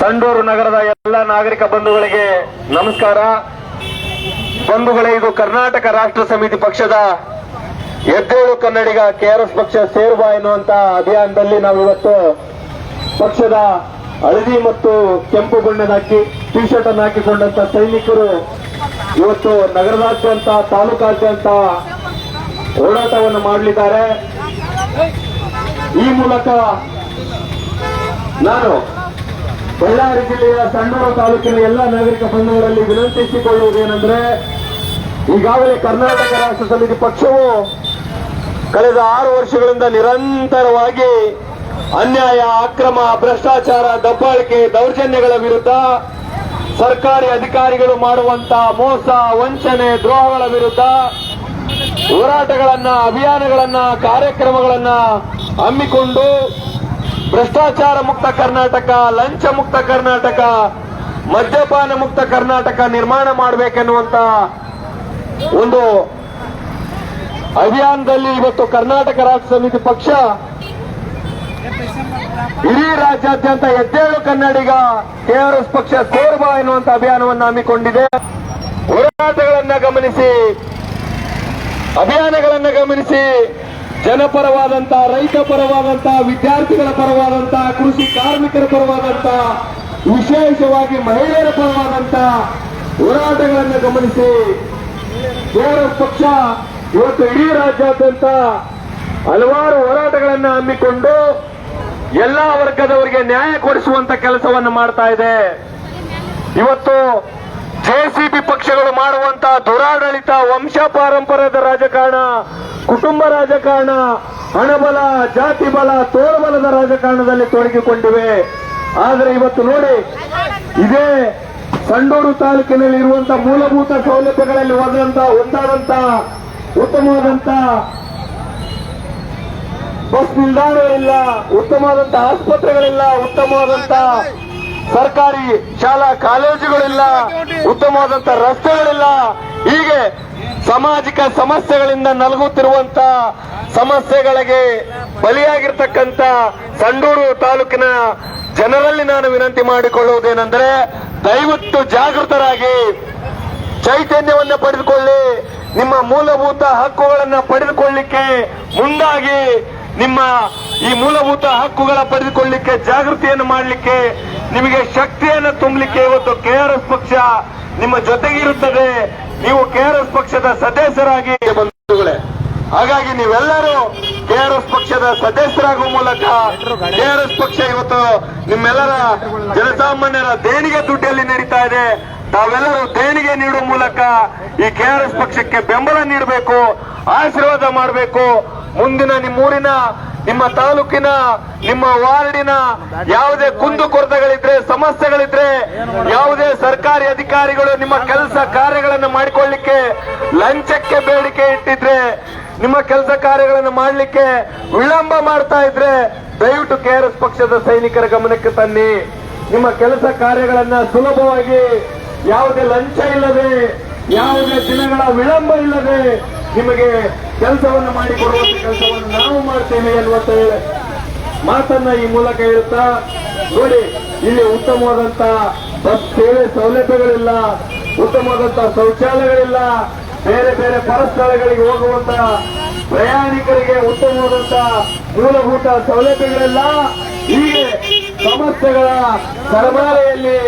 ಸಂಡೂರು ನಗರದ ಎಲ್ಲ ನಾಗರಿಕ ಬಂಧುಗಳಿಗೆ ನಮಸ್ಕಾರ. ಬಂಧುಗಳೇ, ಇದು ಕರ್ನಾಟಕ ರಾಷ್ಟ್ರ ಸಮಿತಿ ಪಕ್ಷದ ಎದ್ದೇಳು ಕನ್ನಡಿಗ ಕೆಆರ್ಎಸ್ ಪಕ್ಷ ಸೇರುವ ಎನ್ನುವಂತ ಅಭಿಯಾನದಲ್ಲಿ ನಾವು ಇವತ್ತು ಪಕ್ಷದ ಹಳದಿ ಮತ್ತು ಕೆಂಪು ಬಣ್ಣದ ಹಾಕಿ ಟಿ ಶರ್ಟ್ ಅನ್ನು ಹಾಕಿಕೊಂಡಂತ ಸೈನಿಕರು ಇವತ್ತು ನಗರದಾದ್ಯಂತ, ತಾಲೂಕಾದ್ಯಂತ ಹೋರಾಟವನ್ನು ಮಾಡಲಿದ್ದಾರೆ. ಈ ಮೂಲಕ ನಾನು ಬಳ್ಳಾರಿ ಜಿಲ್ಲೆಯ ಸಣ್ಣೂರು ತಾಲೂಕಿನ ಎಲ್ಲ ನಾಗರಿಕ ಬಂಧುಗಳಲ್ಲಿ ವಿನಂತಿಸಿಕೊಳ್ಳುವುದೇನೆಂದ್ರೆ ಈಗಾಗಲೇ ಕರ್ನಾಟಕ ರಾಷ್ಟ್ರ ಸಮಿತಿ ಪಕ್ಷವು ಕಳೆದ ಆರು ವರ್ಷಗಳಿಂದ ನಿರಂತರವಾಗಿ ಅನ್ಯಾಯ, ಅಕ್ರಮ, ಭ್ರಷ್ಟಾಚಾರ, ದಬ್ಬಾಳಿಕೆ, ದೌರ್ಜನ್ಯಗಳ ವಿರುದ್ಧ ಸರ್ಕಾರಿ ಅಧಿಕಾರಿಗಳು ಮಾಡುವಂತ ಮೋಸ, ವಂಚನೆ, ದ್ರೋಹಗಳ ವಿರುದ್ಧ ಹೋರಾಟಗಳನ್ನ, ಅಭಿಯಾನಗಳನ್ನ, ಕಾರ್ಯಕ್ರಮಗಳನ್ನ ಹಮ್ಮಿಕೊಂಡು ಭ್ರಷ್ಟಾಚಾರ ಮುಕ್ತ ಕರ್ನಾಟಕ, ಲಂಚ ಮುಕ್ತ ಕರ್ನಾಟಕ, ಮದ್ಯಪಾನ ಮುಕ್ತ ಕರ್ನಾಟಕ ನಿರ್ಮಾಣ ಮಾಡಬೇಕೆನ್ನುವಂತ ಒಂದು ಅಭಿಯಾನದಲ್ಲಿ ಇವತ್ತು ಕರ್ನಾಟಕ ರಾಷ್ಟ್ರ ಸಮಿತಿ ಪಕ್ಷ ಇಡೀ ರಾಜ್ಯಾದ್ಯಂತ ಎದ್ದೇಳು ಕನ್ನಡಿಗ ಕೆಆರ್ಎಸ್ ಪಕ್ಷ ಸೇರ್ಬ ಎನ್ನುವಂತ ಅಭಿಯಾನವನ್ನು ಹಮ್ಮಿಕೊಂಡಿದೆ. ಹೋರಾಟಗಳನ್ನ ಗಮನಿಸಿ, ಅಭಿಯಾನಗಳನ್ನ ಗಮನಿಸಿ ಜನಪರವಾದಂತ ರೈತ ಪರವಾದಂತಹ, ವಿದ್ಯಾರ್ಥಿಗಳ ಪರವಾದಂತಹ, ಕೃಷಿ ಕಾರ್ಮಿಕರ ಪರವಾದಂತಹ, ವಿಶೇಷವಾಗಿ ಮಹಿಳೆಯರ ಪರವಾದಂತಹ ಹೋರಾಟಗಳನ್ನು ಗಮನಿಸಿ ಕಾಂಗ್ರೆಸ್ ಪಕ್ಷ ಇವತ್ತು ಇಡೀ ರಾಜ್ಯಾದ್ಯಂತ ಹಲವಾರು ಹೋರಾಟಗಳನ್ನು ಹಮ್ಮಿಕೊಂಡು ಎಲ್ಲಾ ವರ್ಗದವರಿಗೆ ನ್ಯಾಯ ಕೊಡಿಸುವಂತ ಕೆಲಸವನ್ನು ಮಾಡ್ತಾ ಇದೆ. ಇವತ್ತು ಜೆಸಿಬಿ ಪಕ್ಷಗಳು ಮಾಡುವಂತ ದುರಾಡಳಿತ ವಂಶ ಪಾರಂಪರ್ಯದ ರಾಜಕಾರಣ, ಕುಟುಂಬ ರಾಜಕಾರಣ, ಹಣಬಲ ಜಾತಿ ಬಲ ತೋಳ್ಬಲದ ರಾಜಕಾರಣದಲ್ಲಿ ತೊಡಗಿಕೊಂಡಿವೆ. ಆದರೆ ಇವತ್ತು ನೋಡಿ, ಇದೇ ಸಂಡೂರು ತಾಲೂಕಿನಲ್ಲಿ ಇರುವಂತ ಮೂಲಭೂತ ಸೌಲಭ್ಯಗಳಲ್ಲಿ ಒಂದಂತ ಒಂದಾದಂತ, ಉತ್ತಮವಾದಂತ ಬಸ್ ನಿಲ್ದಾಣಗಳಿಲ್ಲ, ಉತ್ತಮವಾದಂತ ಆಸ್ಪತ್ರೆಗಳಿಲ್ಲ, ಉತ್ತಮವಾದಂತ ಸರ್ಕಾರಿ ಶಾಲಾ ಕಾಲೇಜುಗಳಿಲ್ಲ ಉತ್ತಮವಾದಂತ ರಸ್ತೆಗಳಿಲ್ಲ. ಹೀಗೆ ಸಾಮಾಜಿಕ ಸಮಸ್ಯೆಗಳಿಂದ ನಲಗುತ್ತಿರುವಂತ ಸಮಸ್ಯೆಗಳಿಗೆ ಬಲಿಯಾಗಿರ್ತಕ್ಕಂಥ ಸಂಡೂರು ತಾಲೂಕಿನ ಜನರಲ್ಲಿ ನಾನು ವಿನಂತಿ ಮಾಡಿಕೊಳ್ಳುವುದೇನೆಂದರೆ, ದಯವಿಟ್ಟು ಜಾಗೃತರಾಗಿ ಚೈತನ್ಯವನ್ನು ಪಡೆದುಕೊಳ್ಳಿ, ನಿಮ್ಮ ಮೂಲಭೂತ ಹಕ್ಕುಗಳನ್ನು ಪಡೆದುಕೊಳ್ಳಿಕ್ಕೆ ಮುಂದಾಗಿ ನಿಮ್ಮ ಈ ಮೂಲಭೂತ ಹಕ್ಕುಗಳ ಪಡೆದುಕೊಳ್ಳಿಕ್ಕೆ ಜಾಗೃತಿಯನ್ನು ಮಾಡಲಿಕ್ಕೆ, ನಿಮಗೆ ಶಕ್ತಿಯನ್ನು ತುಂಬಲಿಕ್ಕೆ ಇವತ್ತು ಕೆಆರ್ಎಸ್ ಪಕ್ಷ ನಿಮ್ಮ ಜೊತೆಗಿರುತ್ತದೆ ನೀವು ಕೆಆರ್ಎಸ್ ಪಕ್ಷದ ಸದಸ್ಯರಾಗಿ ಬಂಧುಗಳೇ, ಹಾಗಾಗಿ ನೀವೆಲ್ಲರೂ ಕೆಆರ್ಎಸ್ ಪಕ್ಷದ ಸದಸ್ಯರಾಗುವ ಮೂಲಕ ಕೆಆರ್ಎಸ್ ಪಕ್ಷ ಇವತ್ತು ನಿಮ್ಮೆಲ್ಲರ ಜನಸಾಮಾನ್ಯರ ದೇಣಿಗೆ ದುಡ್ಡಲ್ಲಿ ನಡೀತಾ ಇದೆ. ತಾವೆಲ್ಲರೂ ದೇಣಿಗೆ ನೀಡುವ ಮೂಲಕ ಈ ಕೆಆರ್ಎಸ್ ಪಕ್ಷಕ್ಕೆ ಬೆಂಬಲ ನೀಡಬೇಕು, ಆಶೀರ್ವಾದ ಮಾಡಬೇಕು. ಮುಂದಿನ ನಿಮ್ಮೂರಿನ, ನಿಮ್ಮ ತಾಲೂಕಿನ, ನಿಮ್ಮ ವಾರ್ಡಿನ ಯಾವುದೇ ಕುಂದು ಕೊರತೆಗಳಿದ್ರೆ, ಸಮಸ್ಯೆಗಳಿದ್ರೆ, ಯಾವುದೇ ಸರ್ಕಾರಿ ಅಧಿಕಾರಿಗಳು ನಿಮ್ಮ ಕೆಲಸ ಕಾರ್ಯಗಳನ್ನು ಮಾಡಿಕೊಳ್ಳಿಕ್ಕೆ ಲಂಚಕ್ಕೆ ಬೇಡಿಕೆ ಇಟ್ಟಿದ್ರೆ, ನಿಮ್ಮ ಕೆಲಸ ಕಾರ್ಯಗಳನ್ನು ಮಾಡಲಿಕ್ಕೆ ವಿಳಂಬ ಮಾಡ್ತಾ ಇದ್ರೆ, ದಯವಿಟ್ಟು ಕೆಆರ್ಎಸ್ ಪಕ್ಷದ ಸೈನಿಕರ ಗಮನಕ್ಕೆ ತನ್ನಿ. ನಿಮ್ಮ ಕೆಲಸ ಕಾರ್ಯಗಳನ್ನ ಸುಲಭವಾಗಿ ಯಾವುದೇ ಲಂಚ ಇಲ್ಲದೆ, ಯಾವುದೇ ದಿನಗಳ ವಿಳಂಬ ಇಲ್ಲದೆ ನಿಮಗೆ ಕೆಲಸವನ್ನು ಮಾಡಿಕೊಡುವಂತ ಕೆಲಸವನ್ನು ನಾವು ಮಾಡ್ತೇವೆ ಎನ್ನುವಂತ ಮಾತನ್ನ ಈ ಮೂಲಕ ಹೇಳುತ್ತಾ, ನೋಡಿ, ಇಲ್ಲಿ ಉತ್ತಮವಾದಂತ ಬಸ್ ಸೇವೆ ಸೌಲಭ್ಯಗಳಿಲ್ಲ, ಉತ್ತಮವಾದಂತ ಶೌಚಾಲಯಗಳಿಲ್ಲ, ಬೇರೆ ಬೇರೆ ಪರಸ್ಥಳಗಳಿಗೆ ಹೋಗುವಂತ ಪ್ರಯಾಣಿಕರಿಗೆ ಉತ್ತಮವಾದಂತ ಮೂಲಭೂತ ಸೌಲಭ್ಯಗಳೆಲ್ಲ ಹೀಗೆ ಸಮಸ್ಯೆಗಳ ಸರಮಾಲೆಯಲ್ಲಿ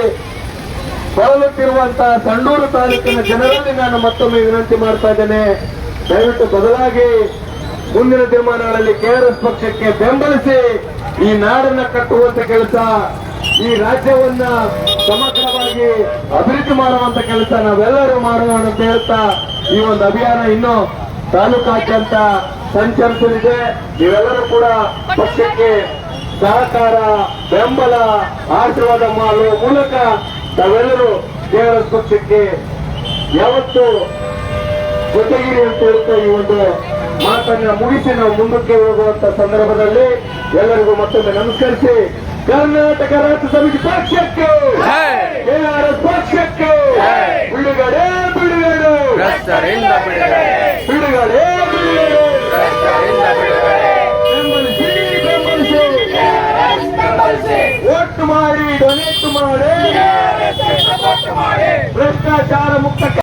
ಬಳಲುತ್ತಿರುವಂತಹ ಸಂಡೂರು ತಾಲೂಕಿನ ಜನರಲ್ಲಿ ನಾನು ಮತ್ತೊಮ್ಮೆ ವಿನಂತಿ ಮಾಡ್ತಾ ಇದ್ದೇನೆ. ದಯವಿಟ್ಟು ಬದಲಾಗಿ ಮುಂದಿನ ದಿನಮಾನಗಳಲ್ಲಿ ಕೆಆರ್ಎಸ್ ಪಕ್ಷಕ್ಕೆ ಬೆಂಬಲಿಸಿ ಈ ನಾಡನ್ನ ಕಟ್ಟುವಂತ ಕೆಲಸ, ಈ ರಾಜ್ಯವನ್ನ ಸಮಗ್ರವಾಗಿ ಅಭಿವೃದ್ಧಿ ಮಾಡುವಂತ ಕೆಲಸ ನಾವೆಲ್ಲರೂ ಮಾಡೋಣ ಅಂತ ಹೇಳ್ತಾ ಈ ಒಂದು ಅಭಿಯಾನ ಇನ್ನು ತಾಲೂಕಾದ್ಯಂತ ಸಂಚರಿಸಲಿದೆ. ನೀವೆಲ್ಲರೂ ಕೂಡ ಪಕ್ಷಕ್ಕೆ ಸಹಕಾರ, ಬೆಂಬಲ, ಆಶೀರ್ವಾದ ಮಾಡುವ ಮೂಲಕ ತಾವೆಲ್ಲರೂ ದೇವರ ಪಕ್ಷಕ್ಕೆ ಯಾವತ್ತು ಜೊತೆಗಿರಿ ಅಂತ ಹೇಳ್ತಾ ಈ ಒಂದು ಮಾತನ್ನ ಮುಗಿಸಿ ನಾವು ಮುಂದಕ್ಕೆ ಹೋಗುವಂತ ಸಂದರ್ಭದಲ್ಲಿ ಎಲ್ಲರಿಗೂ ಮತ್ತೊಮ್ಮೆ ನಮಸ್ಕರಿಸಿ ಕರ್ನಾಟಕ ರಾಜ್ಯ ಸಮಿತಿ ಪಕ್ಷಕ್ಕೆ! ಕೆಆರ್ಎಸ್ ಪಕ್ಷಕ್ಕೆ! ಬಿಡುಗಡೆ ಬಿಡುಗಡೆ! ಬಿಡುಗಡೆ! ಬೆಂಬಲಿಸಿ ಬೆಂಬಲಿಸಿ! ಒಟ್ಟು ಡೊನೇಟ್ ಮಾಡಿ! भ्रष्टाचार मुक्त